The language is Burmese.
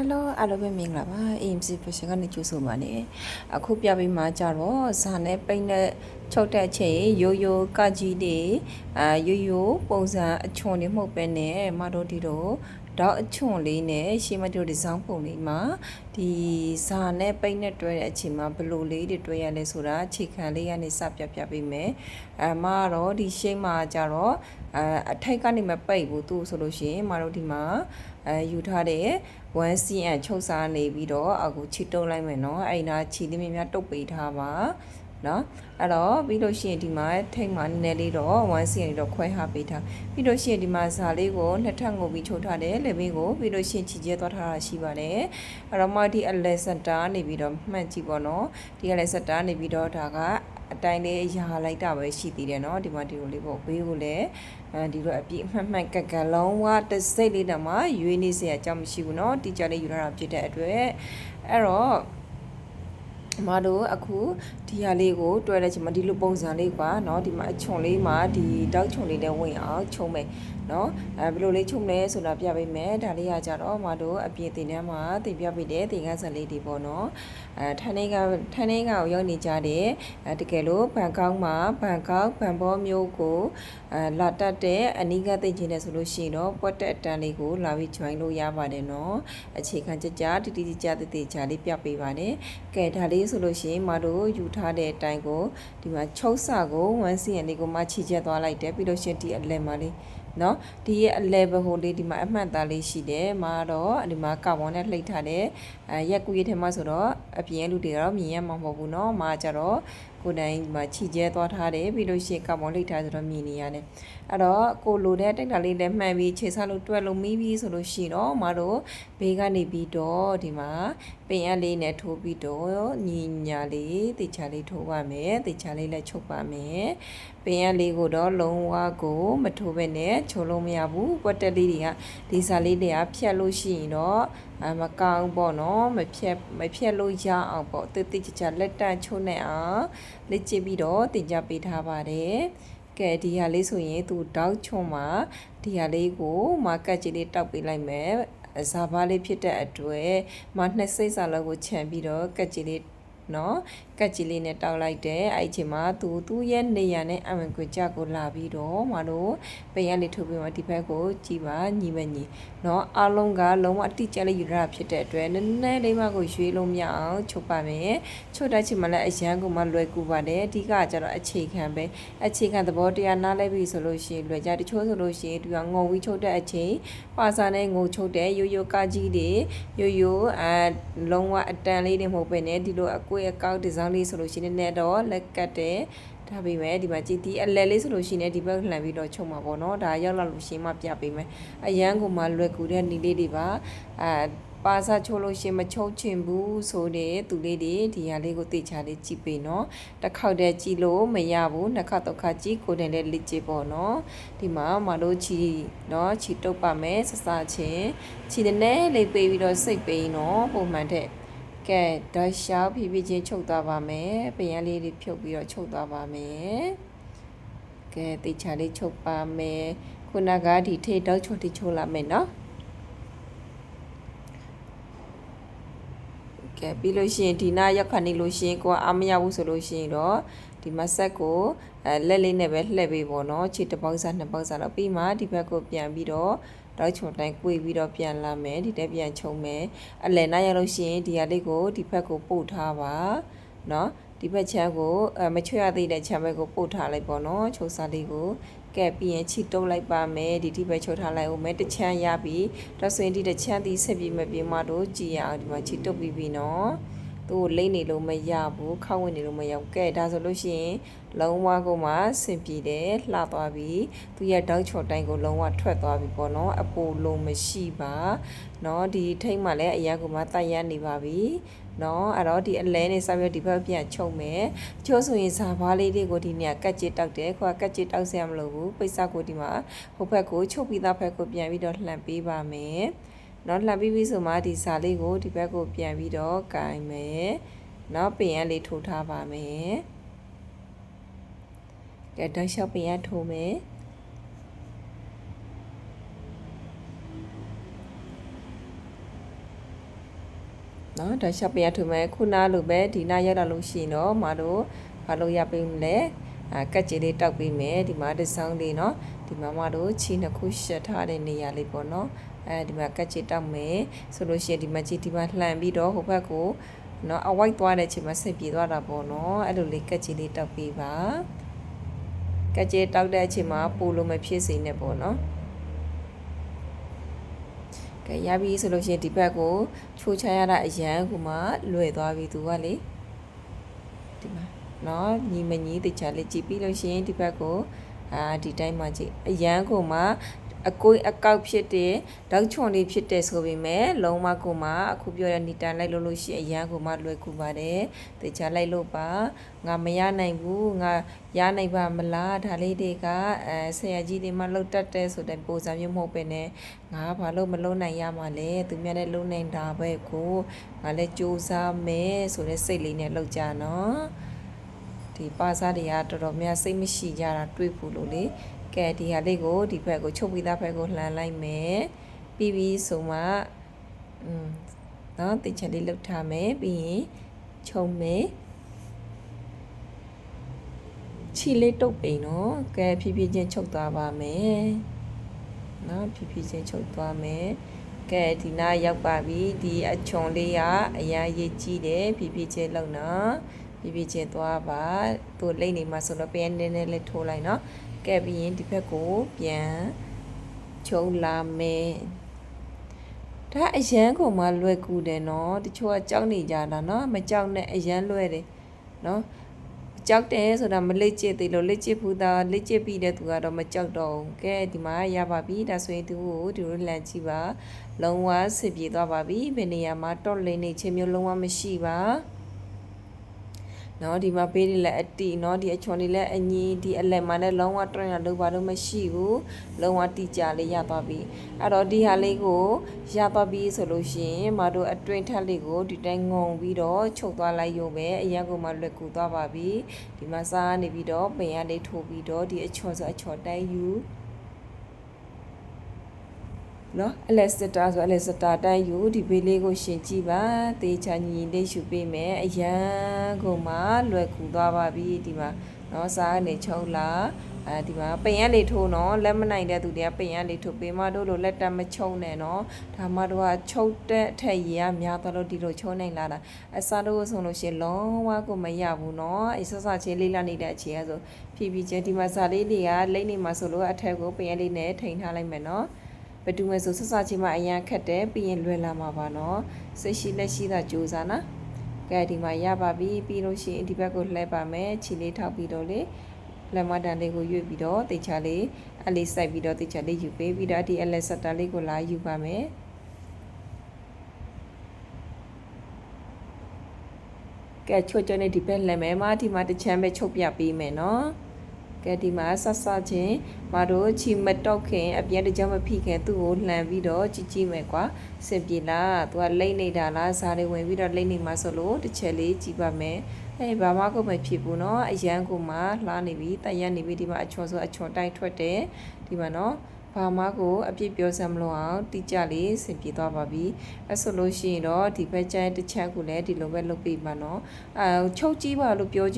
Hello အားလုံးပဲမင်္ဂလာပါ AMC Fashion ကနေကြိုဆိုပါနေအခုပြပေးမှာကြတော့ဇာနဲ့ပိတ်နဲ့ချုပ်တဲ့အချိန်ရိုးရိုးကကြီးတွေအာရိုးရိုးပုံစံအချွန်တွေမှုတ်ပဲနဲ့မတို့ဒီတော့တော့အချွန်လေးနဲ့ရှေးမတို့ဒီဇောင်းပုံလေးမှာဒီဇာနဲ့ပိတ်နဲ့တွဲတဲ့အချိန်မှာဘယ်လိုလေးတွေတွဲရလဲဆိုတာအခြေခံလေးကနေစပြပြပေးမယ်အမကတော့ဒီရှေးမှာကြတော့အအထိုက်ကနေမပိတ်ဘူးသူဆိုလို့ရှိရင်မတို့ဒီမှာအဲယူထားတဲ့ 1cm ချုပ်စားနေပြီးတော့အခုချီတုံးလိုက်မယ်နော်အဲ့ဒါချီလေးများများတုပ်ပေးထားပါ နော်အဲ့တော့ပြီးလို့ရှိရင်ဒီမှာထိတ်မှာနည်းနည်းလေးတော့ 1cm လေးတော့ခွဲထားပေးထားပြီးလို့ရှိရင်ဒီမှာဇာလေးကိုနှစ်ထပ်ငုပ်ပြီးချုပ်ထားတယ်လေဘေးကိုပြီးလို့ရှိရင်ချီကျဲသွားထားတာရှိပါတယ်အဲ့တော့မှဒီအလဲစက်တာနေပြီးတော့မှတ်ကြည့်ပါနော်ဒီအလဲစက်တာနေပြီးတော့ဒါကအတိုင်းလေးရာလိုက်တာပဲရှိသေးတယ်เนาะဒီမှာဒီလိုလေးပေါ့ဘေးကိုလည်းအဲဒီလိုအပြည့်အမှတ်မှန်ကက်ကလုံးဝတစ်စိတ်လေးတောင်မှရွေးနေစရာအကြောင်းမရှိဘူးเนาะတီချာလေးယူရတာဖြစ်တဲ့အတွက်အဲ့တော့ မတို့အခုဒီဟာလေးကိုတွဲလိုက်ချင်မဒီလိုပုံစံလေးကွာเนาะဒီမှာအချွန်လေးမှာဒီတောက်ချွန်လေးနဲ့ဝင်အောင်ချုံမယ်เนาะအဲဘယ်လိုလေးချုံလဲဆိုတာပြပေးမယ်ဒါလေးကကြတော့မတို့အပြင်တင်ထဲမှာတင်ပြပေးတဲ့တင်ကန်းစလေးတွေပေါ့เนาะအဲထန်းလေးကထန်းလေးကကိုရောက်နေကြတဲ့အဲတကယ်လို့ဘန်ကောက်မှာဘန်ကောက်ဘန်ဘောမျိုးကိုအဲလာတက်တဲ့အနီးကသိချင်တယ်ဆိုလို့ရှိရင်တော့ပွက်တက်အတန်းလေးကိုလာပြီး join လို့ရပါတယ်เนาะအခြေခံကြကြတိတိကျကျတိတိကျလေးပြပေးပါတယ်ကဲဒါလေး ဆိုလို့ရှိရင်မတို့ယူထားတဲ့အတိုင်းကိုဒီမှာချုပ်စာကို1 cm လေးကိုမှချီချက်သွားလိုက်တယ်ပြီးလို့ရှိရင်ဒီအလဲမှာလေး နော်ဒီရဲ့ level ဟိုလေးဒီမှာအမှန်သားလေးရှိတယ်မာတော့ဒီမှာကာဗွန်နဲ့လှိပ်ထားတဲ့အဲရက်ကူရထဲမှာဆိုတော့အပြင်လူတွေကတော့မြင်ရမှာမဟုတ်ဘူးနော်မာကြတော့ကိုတိုင်ဒီမှာခြိကျဲသွားထားတယ်ပြီးလို့ရှိရင်ကာဗွန်လှိပ်ထားဆိုတော့မြင်နေရတယ်အဲ့တော့ကိုလိုတဲ့တိုက်တာလေးလည်းမှန်ပြီးခြေဆလို့တွက်လို့မီးပြီးဆိုလို့ရှိတော့မာတို့ဘေးကနေပြီးတော့ဒီမှာပင်အပ်လေးနဲ့ထိုးပြီးတော့ညီညာလေးတေချာလေးထိုးပါမယ်တေချာလေးလည်းချုပ်ပါမယ်ပင်အပ်လေးကိုတော့လုံးဝကိုမထိုးဘဲနဲ့ချိုးလို့မရဘူးပွက်တက်လေးတွေကဒီစာလေးတွေကဖြတ်လို့ရှိရင်တော့အမကောင်းပေါ့နော်မဖြတ်မဖြတ်လို့ရအောင်ပေါ့တိတိကျကျလက်တန့်ချိုးနေအောင်လက်ကျပြီးတော့တင်ကြပေးထားပါတယ်ကဲဒီဟာလေးဆိုရင်သူတောက်ချွန်မှာဒီဟာလေးကိုမာကတ်ကြီးလေးတောက်ပေးလိုက်မယ်ဇာဘာလေးဖြစ်တဲ့အတွက်မနှစ်စိတ်စာလောက်ကိုခြံပြီးတော့ကတ်ကြီးလေးနော် ကတ်ကြီးလေးနဲ့တောက်လိုက်တယ်အဲ့ဒီချိန်မှာသူသူ့ရဲ့နေရနဲ့အဝင်ကိုကြကိုလာပြီးတော့မတို့ပင်ရလေးထုတ်ပြီးမှဒီဘက်ကိုကြည်ပါညီမညီနော်အားလုံးကလုံးဝအတိကျလေးယူရတာဖြစ်တဲ့အတွက်နည်းနည်းလေးမှကိုရွှေလို့မရအောင်ချုပ်ပါမယ်ချုပ်တဲ့ချိန်မှာလည်းအရန်ကိုမှလွယ်ကူပါတယ်အဓိကကျတော့အခြေခံပဲအခြေခံသဘောတရားနားလဲပြီဆိုလို့ရှိရင်လွယ်ကြတချို့ဆိုလို့ရှိရင်သူကငုံပြီးချုပ်တဲ့အချိန်ပါစာနဲ့ငုံချုပ်တဲ့ရိုးရိုးကကြီးတွေရိုးရိုးအဲလုံးဝအတန်လေးတွေမဟုတ်ပဲねဒီလိုအကွေးအကောက်ဒီဇိုင်းလေးဆိုလို့ရှိရင်လည်းတော့လက်ကတ်တယ်ဒါပေမဲ့ဒီမှာကြည်တီအလဲလေးဆိုလို့ရှိရင်ဒီဘက်လှန်ပြီးတော့ချုပ်မှာပေါ့နော်ဒါရောက်လာလို့ရှိရင်မှပြပေးမယ်အရန်ကိုမှလွယ်ကူတဲ့နီလေးတွေပါအဲပါစာချိုးလို့ရှင်မချုပ်ချင်ဘူးဆိုတဲ့သူလေးတွေဒီဟာလေးကိုတေချာလေးကြည့်ပေးနော်တစ်ခေါက်တည်းကြည့်လို့မရဘူးနှစ်ခါတော့ခါကြည့်ကိုယ်တိုင်လည်းလက်ကြည့်ပေါ့နော်ဒီမှာမလို့ချီနော်ချီတုပ်ပါမယ်ဆဆချင်းချီတဲ့နဲ့လေးပေးပြီးတော့စိတ်ပေးနော်ပုံမှန်တဲ့ ကဲဓာတ်ရှောက်ဖြည်းဖြည်းချင်းချုပ်သွားပါမယ်ပင်ရလေးတွေဖြုတ်ပြီးတော့ချုပ်သွားပါမယ်ကဲတေချာလေးချုပ်ပါမယ်ခုနကဒီထိတ်တော့ချုပ်တိချုပ်လာမယ်နော်ကဲပြီးလို့ရှိရင်ဒီနာရောက်ခဏနေလို့ရှိရင်ကိုကအာမရဘူးဆိုလို့ရှိရင်တော့ဒီမဆက်ကိုအဲလက်လေးနဲ့ပဲလှည့်ပေးပေါ့နော်ခြေတစ်ပေါက်စားနှစ်ပေါက်စားတော့ပြီးမှဒီဘက်ကိုပြန်ပြီးတော့ တော့ချုံတိုင်း꿰ပြီးတော့ပြန်လာမယ်ဒီတက်ပြန်ချုံမယ်အလယ်နားရောက်လို့ရှိရင်ဒီဟာလေးကိုဒီဘက်ကိုပို့ထားပါเนาะဒီဘက်ချမ်းကိုအမချွတ်ရသေးတဲ့ချမ်းဘက်ကိုပို့ထားလိုက်ပေါ့နော်ချိုးစားလေးကိုကဲပြီးရင်ချီတုပ်လိုက်ပါမယ်ဒီဒီဘက်ချိုးထားလိုက်ဦးမယ်တစ်ချမ်းရပြီဒါဆိုရင်ဒီတစ်ချမ်းဒီဆက်ပြီးမပြေမတော့ကြည်ရအောင်ဒီမှာချီတုပ်ပြီးပြီနော် သူ့ကိုလိမ့်နေလို့မရဘူးခောက်ဝင်နေလို့မရဘူးကဲဒါဆိုလို့ရှိရင်လုံးဝကိုမှဆင်ပြေတယ်လှသွားပြီသူရဲ့တောက်ချော်တိုင်းကိုလုံးဝထွက်သွားပြီပေါ့နော်အပိုလုံးမရှိပါနော်ဒီထိတ်မှလည်းအရာကိုမှတိုက်ရနေပါပြီနော်အဲ့တော့ဒီအလဲနေစပြီးဒီဘက်ပြန်ချုပ်မယ်ချိုးဆိုရင်ဇာဘားလေးတွေကိုဒီနေ့ကတ်ကြစ်တောက်တယ်ခွာကတ်ကြစ်တောက်စရာမလိုဘူးပိတ်စကိုဒီမှာဟိုဘက်ကိုချုပ်ပြီးသားဘက်ကိုပြန်ပြီးတော့လှန်ပေးပါမယ် နော်လှန်ပြီးပြီဆိုမှဒီဇာလေးကိုဒီဘက်ကိုပြန်ပြီးတော့ကင်မယ်နော်ပင်ရလေးထိုးထားပါမယ်ကဲဓာတ်လျှောက်ပင်ရထိုးမယ်နော်ဒါရှော့ပင်ရထုမဲ့ခုနလိုပဲဒီနာရောက်လာလို့ရှိရင်တော့မတို့ဘာလို့ရပေးမလဲအာကက်ကြီးလေးတောက်ပေးမယ်ဒီမှာတစ်ဆောင်လေးနော်ဒီမှာမတို့ချီနှစ်ခုရှက်ထားတဲ့နေရာလေးပေါ့နော် အဲဒီမှာကတ်ချစ်တောက်မယ်ဆိုလို့ရှိရင်ဒီမှာချစ်ဒီမှာလှန်ပြီးတော့ဟိုဘက်ကိုနော်အဝိုက်သွားတဲ့အချိန်မှာစိတ်ပြေသွားတာပေါ့နော်အဲ့လိုလေးကတ်ချစ်လေးတောက်ပေးပါကတ်ချစ်တောက်တဲ့အချိန်မှာပိုလို့မဖြစ်စေနဲ့ပေါ့နော်ကဲရပြီဆိုလို့ရှိရင်ဒီဘက်ကိုချိုးချရတာအရန်ကမှလွယ်သွားပြီသူကလေဒီမှာနော်ညီမညီတချာလေးကြည့်ပြီးလို့ရှိရင်ဒီဘက်ကိုအာဒီတိုင်းမှာကြည့်အရန်ကမှ အကိုအကောက်ဖြစ်တဲ့တောက်ချွန်လေးဖြစ်တဲ့ဆိုပေမဲ့လုံးဝကိုမှအခုပြောတဲ့နီတန်လိုက်လို့လို့ရှိရင်အရန်ကိုမှလွယ်ကူပါတယ်တခြားလိုက်လို့ပါငါမရနိုင်ဘူးငါရနိုင်ပါမလားဒါလေးတွေကအဲဆရာကြီးတွေမှလှုပ်တတ်တဲ့ဆိုတဲ့ပုံစံမျိုးမဟုတ်ပဲねငါဘာလို့မလုံနိုင်ရမှာလဲသူများလည်းလုံနိုင်တာပဲကိုငါလည်းစူးစမ်းမယ်ဆိုတဲ့စိတ်လေးနဲ့လှုပ်ကြနော်ဒီပါစားတွေကတော်တော်များစိတ်မရှိကြတာတွေးဖို့လို့လေ ကဲဒီဟာလေးကိုဒီဘက်ကိုချုပ်ပြီးသားဘက်ကိုလှန်လိုက်မယ်ပြီးပြီးဆိုမှอืมနော်တင်ချက်လေးလှုပ်ထားမယ်ပြီးရင်ခြုံမယ်ချီလေးတုပ်ပိန်နော်ကဲဖြည်းဖြည်းချင်းချုပ်သွားပါမယ်နော်ဖြည်းဖြည်းချင်းချုပ်သွားမယ်ကဲဒီနားရောက်ပါပြီဒီအချွန်လေးကအရာရေးကြီးတယ်ဖြည်းဖြည်းချင်းလုံနော် ဖြည်းဖြည်းချင်းသွားပါသူလိမ့်နေမှာဆိုတော့ပြန်နည်းနည်းလေးထိုးလိုက်နော်ကဲပြီးရင်ဒီဘက်ကိုပြန်ချုပ်လာမယ်ဒါအရန်ကုန်မှလွယ်ကူတယ်နော်တချို့ကကြောက်နေကြတာနော်မကြောက်နဲ့အရန်လွယ်တယ်နော်ကြောက်တယ်ဆိုတာမလက်ကျစ်သေးလို့လက်ကျစ်ဘူးသားလက်ကျစ်ပြီးတဲ့သူကတော့မကြောက်တော့ဘူးကဲဒီမှာရပါပြီဒါဆိုရင်သူကိုဒီလိုလန့်ကြည့်ပါလုံးဝဆစ်ပြေသွားပါပြီဘယ်နေရာမှာတော့လိမ့်နေခြင်းမျိုးလုံးဝမရှိပါ နော်ဒီမှာပေးရလက်အတီနော်ဒီအချွန်လေးလက်အညီဒီအလက်မှာလည်းလုံးဝတွန်းရလို့ဘာလို့မရှိဘူးလုံးဝတိကျလေးရသွားပြီအဲ့တော့ဒီဟာလေးကိုရသွားပြီဆိုလို့ရှိရင်မတို့အတွင်းထက်လေးကိုဒီတိုင်းငုံပြီးတော့ချုပ်သွားလိုက်ရုံပဲအရင်ကမှလွယ်ကူသွားပါပြီဒီမှာစားနေပြီးတော့ပင်ရလေးထိုးပြီးတော့ဒီအချော်ဆိုအချော်တိုင်းယူ နော်အလက်စတာဆိုအလက်စတာတိုင်းယူဒီဘေးလေးကိုရှင်ကြည့်ပါတေချာညီလေးရှုပေးမယ်အရန်ကုန်မှလွယ်ကူသွားပါပြီဒီမှာနော်စားနေချုံလာအဲဒီမှာပိန်ရလေးထိုးနော်လက်မနိုင်တဲ့သူတွေကပိန်ရလေးထိုးပေးမတို့လိုလက်တက်မချုံနဲ့နော်ဒါမှတို့ကချုပ်တဲ့အထက်ရေကများသွားလို့ဒီလိုချုံနိုင်လာတာအစားတို့ဆိုလို့ရှိရင်လုံးဝကိုမရဘူးနော်အစစချင်းလေးလာနေတဲ့အချိန်ကဆိုဖြည်းဖြည်းချင်းဒီမှာဇာလေးတွေကလိမ့်နေမှာဆိုလို့အထက်ကိုပိန်ရလေးနဲ့ထိန်ထားလိုက်မယ်နော် ဘယ်သူမဲ့ဆိုဆက်စချင်းမှအရန်ခက်တယ်ပြီးရင်လွယ်လာမှာပါနော်စိတ်ရှိလက်ရှိသာကြိုးစားနော်ကဲဒီမှာရပါပြီပြီးလို့ရှိရင်ဒီဘက်ကိုလှည့်ပါမယ်ခြေလေးထောက်ပြီးတော့လေလက်မတန်လေးကိုရွေ့ပြီးတော့တိတ်ချလေးအလေးစိုက်ပြီးတော့တိတ်ချလေးယူပေးပြီးတော့ဒီအလက်ဆက်တာလေးကိုလာယူပါမယ်ကဲချွတ်ချွတ်နဲ့ဒီဘက်လက်မဲမှာဒီမှာတစ်ချမ်းပဲချုပ်ပြပေးမယ်နော် ကဲဒီမှာဆက်ဆက်ချင်းမတို့ချီမတောက်ခင်အပြင်းတကြမဖိခင်သူ့ကိုလှန်ပြီးတော့ကြည့်ကြည့်မယ်ကွာစင်ပြေလားသူကလိမ့်နေတာလားဇာတွေဝင်ပြီးတော့လိမ့်နေမှာဆိုလို့တစ်ချက်လေးကြည့်ပါမယ်ဟဲ့ဘာမှကိုမဖြစ်ဘူးเนาะအရန်ကိုမှလှားနေပြီတရက်နေပြီဒီမှာအချော်ဆိုအချော်တိုက်ထွက်တယ်ဒီမှာเนาะဘာမှကိုအပြစ်ပြောစမ်းမလို့အောင်တိကျလေးစင်ပြေသွားပါပြီအဲဆိုလို့ရှိရင်တော့ဒီဘက်ကျန်တစ်ချက်ကိုလည်းဒီလိုပဲလုပ်ပေးပါเนาะအဲချုပ်ကြည့်ပါလို့ပြော